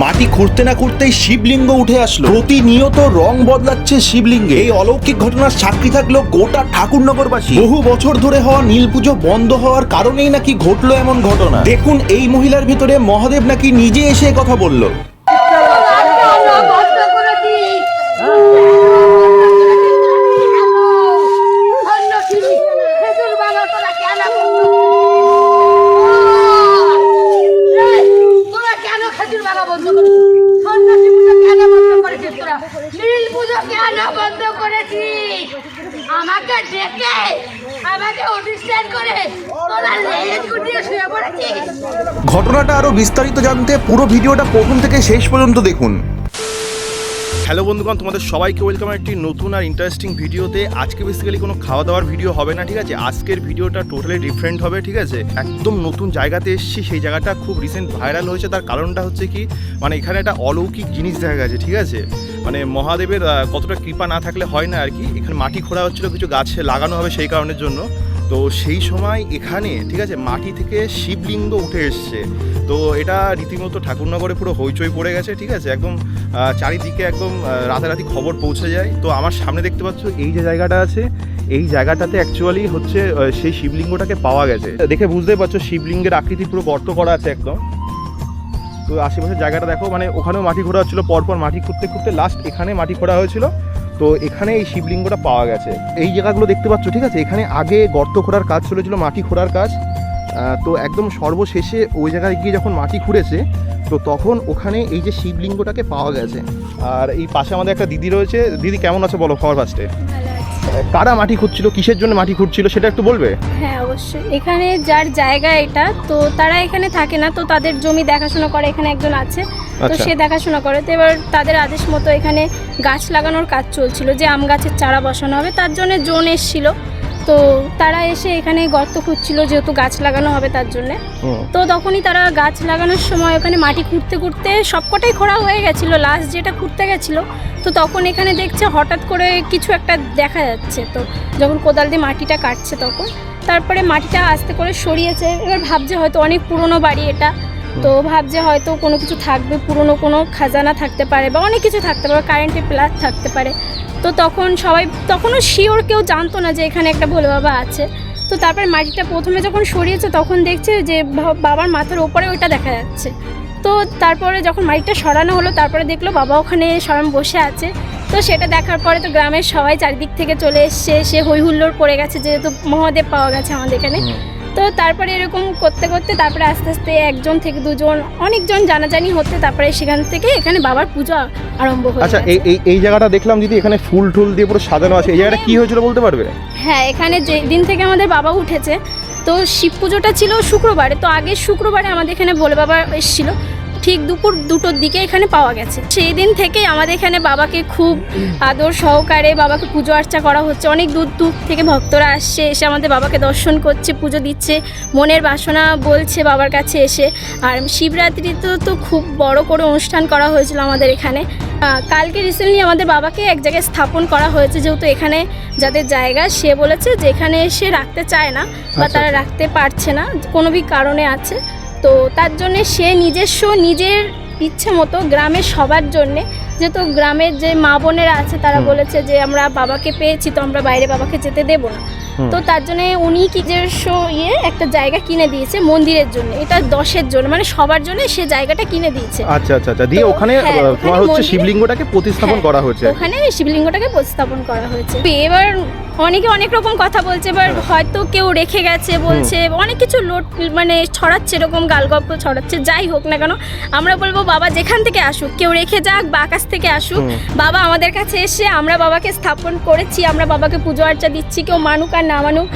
মাটি খুঁড়তে না খুঁড়তেই শিবলিঙ্গ উঠে আসলো। প্রতিনিয়ত রং বদলাচ্ছে শিবলিঙ্গে। এই অলৌকিক ঘটনার সাক্ষী থাকল গোটা ঠাকুরনগরবাসী। বহু বছর ধরে হওয়া নীল পুজো বন্ধ হওয়ার কারণেই নাকি ঘটলো এমন ঘটনা। দেখুন এই মহিলার ভিতরে মহাদেব নাকি নিজে এসে কথা বলল আমরা বন্ধ করেছি। অন্য টিভি, খেজুর বাবা তোরা কেন বন্ধ এই, তোরা কেন খেজুর বাবা বন্ধ করেছিস? সন্ন্যাসী পুজো কেন বন্ধ করেছিস তোরা? নীল পুজো কেন বন্ধ করেছি? আমাকে ডেকে আমাকে করে তোরা লেজ গুটিয়ে শুয়ে ঘটনাটা আরও বিস্তারিত জানতে পুরো ভিডিওটা প্রথম থেকে শেষ পর্যন্ত দেখুন। হ্যালো বন্ধুগণ, তোমাদের সবাইকে ওয়েলকাম একটি নতুন আর ইন্টারেস্টিং ভিডিওতে। আজকে বেসিক্যালি কোনো খাওয়া দাওয়ার ভিডিও হবে না, ঠিক আছে? আজকের ভিডিওটা টোটালি ডিফারেন্ট হবে, ঠিক আছে? একদম নতুন জায়গাতে এসেছি, সেই জায়গাটা খুব রিসেন্ট ভাইরাল হয়েছে। তার কারণটা হচ্ছে কি মানে এখানে একটা অলৌকিক জিনিস দেখা গেছে, ঠিক আছে? মানে মহাদেবের কতটা কৃপা না থাকলে হয় না আর কি। এখানে মাটি খোঁড়া হচ্ছিল, কিছু গাছে লাগানো হবে সেই কারণের জন্য। তো সেই সময় এখানে, ঠিক আছে, মাটি থেকে শিবলিঙ্গ উঠে এসছে। তো এটা রীতিমতো ঠাকুরনগরে পুরো হইচই পড়ে গেছে, ঠিক আছে? একদম চারিদিকে একদম রাতারাতি খবর পৌঁছে যায়। তো আমার সামনে দেখতে পাচ্ছ, এই যে জায়গাটা আছে, এই জায়গাটাতে অ্যাকচুয়ালি হচ্ছে সেই শিবলিঙ্গটাকে পাওয়া গেছে। দেখে বুঝতেই পারছ, শিবলিঙ্গের আকৃতি পুরো গর্ত করা আছে একদম। তো আশেপাশের জায়গাটা দেখো মানে ওখানেও মাটি খোঁড়া হচ্ছিল, পরপর মাটি খুঁড়তে খুঁড়তে লাস্ট এখানে মাটি খোঁড়া হয়েছিল। তো এখানে এই শিবলিঙ্গটা পাওয়া গেছে। এই জায়গাগুলো দেখতে পাচ্ছ, ঠিক আছে? এখানে আগে গর্ত খোঁড়ার কাজ চলেছিল, মাটি খোঁড়ার কাজ। তো একদম সর্বশেষে ওই জায়গায় গিয়ে যখন মাটি খুঁড়েছে, তো তখন ওখানে এই যে শিবলিঙ্গটাকে পাওয়া গেছে। আর এই পাশে আমাদের একটা দিদি রয়েছে। দিদি, কেমন আছে বলো খাওয়ার ফার্স্টে। কারা মাটি খুঁড়ছিল কিসের জন্য মাটি খুঁড়ছিল সেটা একটু বলবে? হ্যাঁ অবশ্যই। এখানে যার জায়গা এটা তো তারা এখানে থাকে না তো তাদের জমি দেখাশোনা করে এখানে একজন আছে তো আচ্ছা। সে দেখাশোনা করে। তো এবার তাদের আদেশ মতো এখানে গাছ লাগানোর কাজ চলছিল যে আম গাছের চারা বসানো হবে তার জন্য জোন এসছিল। তো তারা এসে এখানে গর্ত খুঁজছিল যেহেতু গাছ লাগানো হবে তার জন্য। তো তখনই তারা গাছ লাগানোর সময় ওখানে মাটি খুঁড়তে খুঁড়তে সবকটাই খোঁড়া হয়ে গেছিল লাস্ট যেটা খুঁড়তে গেছিল। তো তখন এখানে দেখছে হঠাৎ করে কিছু একটা দেখা যাচ্ছে। তো যখন কোদাল দিয়ে মাটিটা কাটছে তখন তারপরে মাটিটা আস্তে করে সরিয়েছে। এবার ভাবছে হয়তো অনেক পুরনো বাড়ি এটা। তো ভাবছে হয়তো কোনো কিছু থাকবে, পুরনো কোনো খাজানা থাকতে পারে বা অনেক কিছু থাকতে পারে কারেন্টের প্লাস থাকতে পারে। তো তখন সবাই, তখনও শিওর কেউ জানতো না যে এখানে একটা ভোলে বাবা আছে। তো তারপরে মাটিটা প্রথমে যখন সরিয়েছে, তখন দেখছে যে বাবার মাথার ওপরে ওইটা দেখা যাচ্ছে। তো তারপরে যখন মাটিটা সরানো হলো, তারপরে দেখল বাবা ওখানে স্বয়ং বসে আছে। তো সেটা দেখার পরে তো গ্রামের সবাই চারিদিক থেকে চলে এসছে সে হই হুল্লোড় পড়ে গেছে, যেহেতু মহাদেব পাওয়া গেছে আমাদের এখানে। তো তারপরে এরকম করতে করতে তারপরে আস্তে আস্তে একজন থেকে দুজন অনেকজন জানাজানি হতে তারপরে সেখান থেকে এখানে বাবার পূজা আরম্ভ হয়েছে আচ্ছা এই এই এই জায়গাটা দেখলাম যদি এখানে ফুল টুল দিয়ে পুরো সাজানো আছে। এই জায়গাটা কি হয়েছিল বলতে পারবে? হ্যাঁ এখানে যে দিন থেকে আমাদের বাবা উঠেছে তো শিব পুজোটা ছিল শুক্রবারে তো আগে শুক্রবারে আমাদের এখানে ভোলে বাবা এসেছিল। ঠিক দুপুর দুটোর দিকে এখানে পাওয়া গেছে। সেই দিন থেকেই আমাদের এখানে বাবাকে খুব আদর সহকারে বাবাকে পুজো আর্চা করা হচ্ছে। অনেক দূর দূর থেকে ভক্তরা আসছে এসে আমাদের বাবাকে দর্শন করছে পুজো দিচ্ছে। মনের বাসনা বলছে বাবার কাছে এসে। আর শিবরাত্রিতে তো খুব বড় করে অনুষ্ঠান করা হয়েছিল আমাদের এখানে। কালকে রিসেন্টলি আমাদের বাবাকে এক জায়গায় স্থাপন করা হয়েছে যেহেতু এখানে যাদের জায়গা সে বলেছে যে এখানে এসে রাখতে চায় না বা আচ্ছা, তারা আচ্ছা। রাখতে পারছে না কোনো কারণে আছে। তো তার জন্যে সে নিজস্ব নিজের ইচ্ছে মতো গ্রামের সবার জন্যে যেহেতু গ্রামের যে মা বোনেরা আছে তারা বলেছে যে আমরা বাবাকে পেয়েছি তো আমরা বাইরে বাবাকে যেতে দেবো না। তো তার জন্য উনি কি নিজস্ব ইয়ে একটা জায়গা কিনে দিয়েছে মন্দিরের জন্য। এটা দশের জন্য মানে সবার জন্য সে জায়গাটা কিনে দিয়েছে। আচ্ছা আচ্ছা আচ্ছা। দিয়ে ওখানে হ্যাঁ, আহ, তোমার হচ্ছে শিবলিঙ্গটাকে প্রতিস্থাপন হ্যাঁ, করা হয়েছে। ওখানে শিবলিঙ্গটাকে প্রতিস্থাপন করা হয়েছে। এবার অনেকে অনেক রকম কথা বলছে এবার হ্যাঁ। হয়তো কেউ রেখে গেছে বলছে অনেক কিছু লোট মানে ছড়াচ্ছে এরকম গালগল্প ছড়াচ্ছে যাই হোক না কেন। আমরা বলব বাবা যেখান থেকে আসুক কেউ রেখে যাক বা কাছ থেকে আসুক বাবা আমাদের কাছে এসে আমরা বাবাকে স্থাপন করেছি আমরা বাবাকে পুজো আর্চা দিচ্ছি কেউ মানুক আর না মানুক।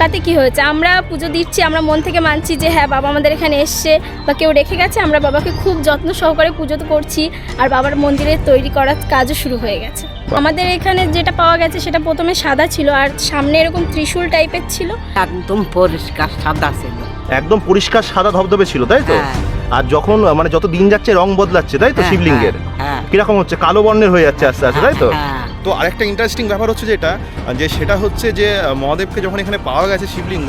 তাতে কি হয়েছে? আমরা পুজো দিচ্ছি আমরা মন থেকে মানছি যে হ্যাঁ বাবা আমাদের এখানে এসছে বা কেউ রেখে গেছে আমরা বাবাকে খুব যত্ন সহকারে পুজো তো করছি আর বাবার মন্দিরে তৈরি করার কাজও শুরু হয়ে গেছে। আমাদের এখানে যেটা পাওয়া গেছে সেটা প্রথমে সাদা ছিল আর সামনে এরকম ত্রিশূল টাইপের ছিল। একদম পরিষ্কার সাদা ছিল। একদম পরিষ্কার সাদা ধবধবে ছিল তাই তো? হ্যাঁ। আর যখন মানে যত দিন যাচ্ছে রং বদলাচ্ছে তাই তো হ্যাঁ, শিবলিঙ্গের? হ্যাঁ, কীরকম হচ্ছে? কালো বর্ণের হয়ে যাচ্ছে আস্তে আস্তে তাই তো? হ্যাঁ, তো আরেকটা ইন্টারেস্টিং ব্যাপার হচ্ছে যেটা, যে সেটা হচ্ছে যে, মহাদেবকে যখন এখানে পাওয়া গেছে শিবলিঙ্গ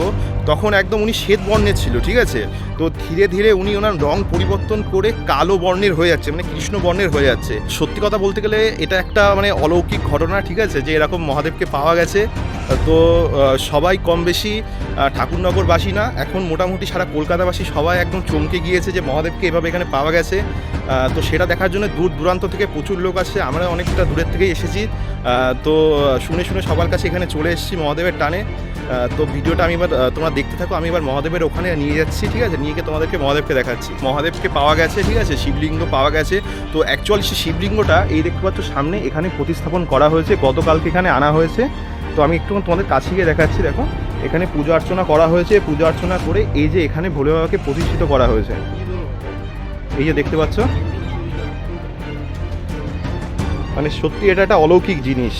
তখন একদম উনি শ্বেত বর্ণের ছিল, ঠিক আছে? তো ধীরে ধীরে উনি ওনার রং পরিবর্তন করে কালো বর্ণের হয়ে যাচ্ছে মানে কৃষ্ণ বর্ণের হয়ে যাচ্ছে। সত্যি কথা বলতে গেলে এটা একটা মানে অলৌকিক ঘটনা, ঠিক আছে? যে এরকম মহাদেবকে পাওয়া গেছে। তো সবাই কম বেশি ঠাকুরনগরবাসী না, এখন মোটামুটি সারা কলকাতাবাসী সবাই একদম চমকে গিয়েছে যে মহাদেবকে এভাবে এখানে পাওয়া গেছে। তো সেটা দেখার জন্য দূর দূরান্ত থেকে প্রচুর লোক আসছে আমরা অনেকটা দূরের থেকেই এসেছি। তো, শুনে শুনে সবার কাছে এখানে চলে এসেছি মহাদেবের টানে। তো ভিডিওটা আমি এবার তোমরা দেখতে থাকো। আমি এবার মহাদেবের ওখানে নিয়ে যাচ্ছি, ঠিক আছে? নিয়ে গিয়ে তোমাদেরকে মহাদেবকে দেখাচ্ছি। মহাদেবকে পাওয়া গেছে, ঠিক আছে? শিবলিঙ্গ পাওয়া গেছে। তো অ্যাকচুয়ালি সেই শিবলিঙ্গটা এই দেখতে পাচ্ছ, সামনে এখানে প্রতিস্থাপন করা হয়েছে। গতকালকে এখানে আনা হয়েছে। তো আমি একটু তোমাদের কাছে গিয়ে দেখাচ্ছি, দেখো। এখানে পূজা অর্চনা করা হয়েছে। পূজা অর্চনা করে এই যে এখানে ভোলে বাবাকে প্রতিষ্ঠিত করা হয়েছে। এই যে দেখতে পাচ্ছ? মানে সত্যি এটা একটা অলৌকিক জিনিস।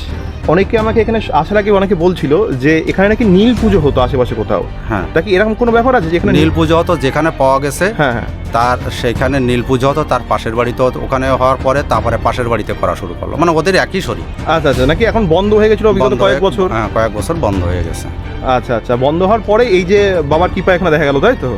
অনেকে আমাকে এখানে আসার আগে অনেকে বলছিল যে এখানে নাকি নীল পুজো হতো আশেপাশে কোথাও। হ্যাঁ। তা কি এরকম কোনো ব্যাপার আছে যেখানে নীল পুজো হতো যেখানে পাওয়া গেছে হ্যাঁ হ্যাঁ। তার সেখানে নীল পুজো হতো তার পাশের বাড়িতে হতো। ওখানে হওয়ার পরে তারপরে পাশের বাড়িতে করা শুরু করল। মানে ওদের একই শরীর। আচ্ছা আচ্ছা। নাকি এখন বন্ধ হয়ে গেছিল বিগত কয়েক বছর? হ্যাঁ কয়েক বছর বন্ধ হয়ে গেছে। আচ্ছা আচ্ছা। বন্ধ হওয়ার পরে এই যে বাবার কৃপা এখানে দেখা গেল তাই তো।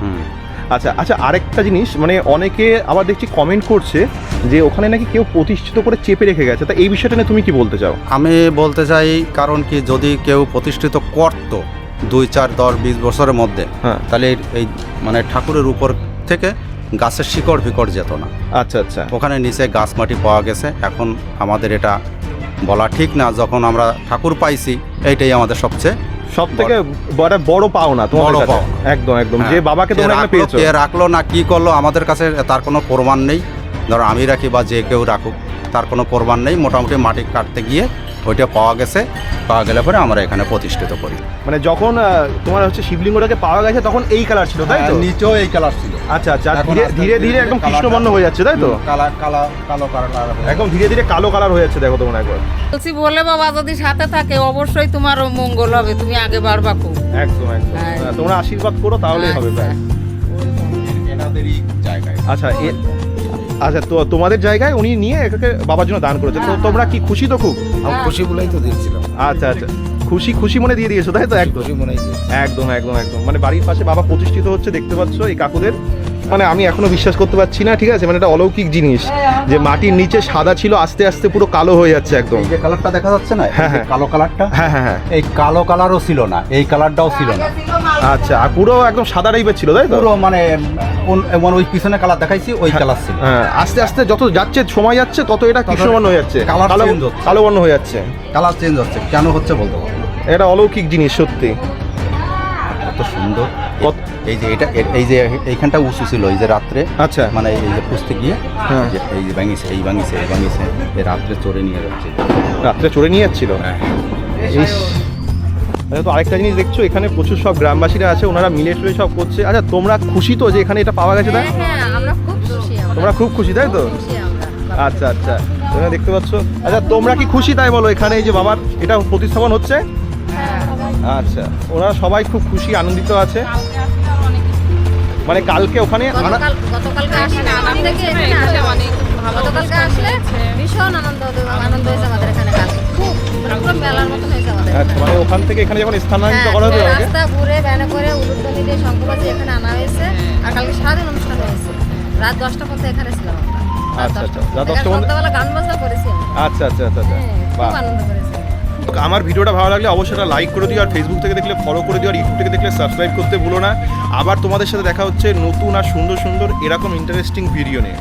আচ্ছা আচ্ছা আরেকটা জিনিস মানে অনেকে আবার দেখছি কমেন্ট করছে যে ওখানে নাকি কেউ প্রতিষ্ঠিত করে চেপে রেখে গেছে। তা এই বিষয়টা নিয়ে তুমি কি বলতে চাও? আমি বলতে চাই কারণ কি যদি কেউ প্রতিষ্ঠিত করতো দুই চার দশ বিশ বছরের মধ্যে হ্যাঁ। তাহলে এই- এই মানে ঠাকুরের উপর থেকে গাছের শিকড় ফিকড় যেত না। আচ্ছা আচ্ছা। ওখানে নিচে গাছ মাটি পাওয়া গেছে। এখন আমাদের এটা বলা ঠিক না। যখন আমরা ঠাকুর পাইছি এইটাই আমাদের সবচেয়ে সব থেকে বড় বড় পাওনা তোমার কাছে? একদম একদম। হ্যাঁ। যে বাবাকে তোমরা এখানে পেয়েছ। কে রাখল না কি করল আমাদের কাছে তার কোনো প্রমাণ নেই। ধরো আমি রাখি বা যে কেউ রাখুক তার কোনো প্রমাণ নেই। মোটামুটি মাটি কাটতে গিয়ে ওইটা পাওয়া গেছে পাওয়া গেলে পরে আমরা এখানে প্রতিষ্ঠিত করি। মানে যখন তোমার হচ্ছে শিবলিঙ্গটাকে পাওয়া গেছে তখন এই কালার ছিল তাই তো? নিচেও এই কালার ছিল। আচ্ছা আচ্ছা ধীরে ধীরে ধীরে একদম কৃষ্ণবর্ণ হয়ে যাচ্ছে তাই তো? কালার কালার কালো কালার একদম ধীরে ধীরে কালো কালার হয়ে যাচ্ছে দেখো তোমরা একবার। বলছি বলে বাবা যদি সাথে থাকে অবশ্যই তোমার মঙ্গল হবে তুমি আগে বাড়বা খুব। একদম একদম। হ্যাঁ। তোমরা আশীর্বাদ করো তাহলেই হবে আচ্ছা। এনাদেরই জায়গায়। আচ্ছা এ- আচ্ছা তো তোমাদের জায়গায় উনি নিয়ে এটাকে বাবার জন্য দান করেছে তো তোমরা কি খুশি তো খুব? আমি খুশি বলেই তো দিয়েছিলাম। আচ্ছা আচ্ছা। খুশি খুশি মনে দিয়ে দিয়েছ তাই তো? একদম খুশি মনে একদম একদম একদম। মানে বাড়ির পাশে বাবা প্রতিষ্ঠিত হচ্ছে দেখতে পাচ্ছ এই কাকুদের। মানে আমি এখনও বিশ্বাস করতে পারছি না ঠিক আছে? মানে এটা অলৌকিক জিনিস যে মাটির নিচে সাদা ছিল আস্তে আস্তে পুরো কালো হয়ে যাচ্ছে একদম। যে কালারটা দেখা যাচ্ছে না? এই হ্যাঁ, হ্যাঁ। কালো কালারটা হ্যাঁ হ্যাঁ হ্যাঁ। এই কালো কালারও ছিল না এই কালারটাও ছিল না। আচ্ছা আর পুরো একদম সাদা টাইপের ছিল তাই তো? পুরো মানে মানে ওই পিছনে কালার দেখাইছি ওই কালার ছিল। হ্যাঁ আস্তে আস্তে যত যাচ্ছে সময় যাচ্ছে তত এটা কৃষ্ণবর্ণ হয়ে যাচ্ছে। Colour কালো change হচ্ছে। কালো বর্ণ হয়ে যাচ্ছে। কালার চেঞ্জ হচ্ছে কেন হচ্ছে বলতে পারব এটা অলৌকিক জিনিস সত্যি। এত সুন্দর। কত- এই যে এটা এই যে এইখানটা উঁচু ছিল এই যে রাত্রে আচ্ছা। মানে এই যে পুষতে গিয়ে হ্যাঁ। এই যে- ভাঙিছে এই ভাঙিছে এই ভাঙিছে এই রাত্রে চড়ে নিয়ে যাচ্ছে রাত্রে চড়ে নিয়ে যাচ্ছিল? আচ্ছা তো আরেকটা জিনিস দেখছ এখানে প্রচুর সব গ্রামবাসীরা আছে ওনারা মিলে টুলে সব করছে। আচ্ছা তোমরা খুশি তো যে এখানে এটা পাওয়া গেছে তাই হ্যাঁ আমরা খুব খুশি আমরা। তোমরা খুব খুশি তাই তো? আচ্ছা আচ্ছা তোমরা দেখতে পাচ্ছ। আচ্ছা তোমরা কি খুশি তাই বলো এখানে এই যে বাবার এটা প্রতিস্থাপন হচ্ছে? আচ্ছা ওনারা সবাই খুব খুশি আনন্দিত আছে। মানে কালকে ওখানে ভীষণ আনন্দ আনন্দ হয়েছে আমাদের এখানে খুব মানে মেলার মতন হয়েছে আচ্ছা, মানে ওখান থেকে এখানে যখন স্থানান্তরিত করা হতো হ্যাঁ, রাস্তা ঘুরে ভ্যানে করে উলুধ্বনি দিয়ে এখানে আনা হয়েছে আর কালকে সারাদিন অনুষ্ঠান হয়েছে। রাত দশটা পর্যন্ত এখানে ছিলাম আচ্ছা, আচ্ছা। রাত দশটা পর্যন্ত- গান বাজনা করেছি আচ্ছা আচ্ছা আচ্ছা আচ্ছা হ্যাঁ, খুব আনন্দ করেছি। আমার ভিডিওটা ভালো লাগলে অবশ্যই একটা লাইক করে দিও আর ফেসবুক থেকে দেখলে ফলো করে দিও আর ইউটিউব থেকে দেখলে সাবস্ক্রাইব করতে ভুলো না। আবার তোমাদের সাথে দেখা হচ্ছে নতুন আর সুন্দর সুন্দর এরকম ইন্টারেস্টিং ভিডিও নিয়ে।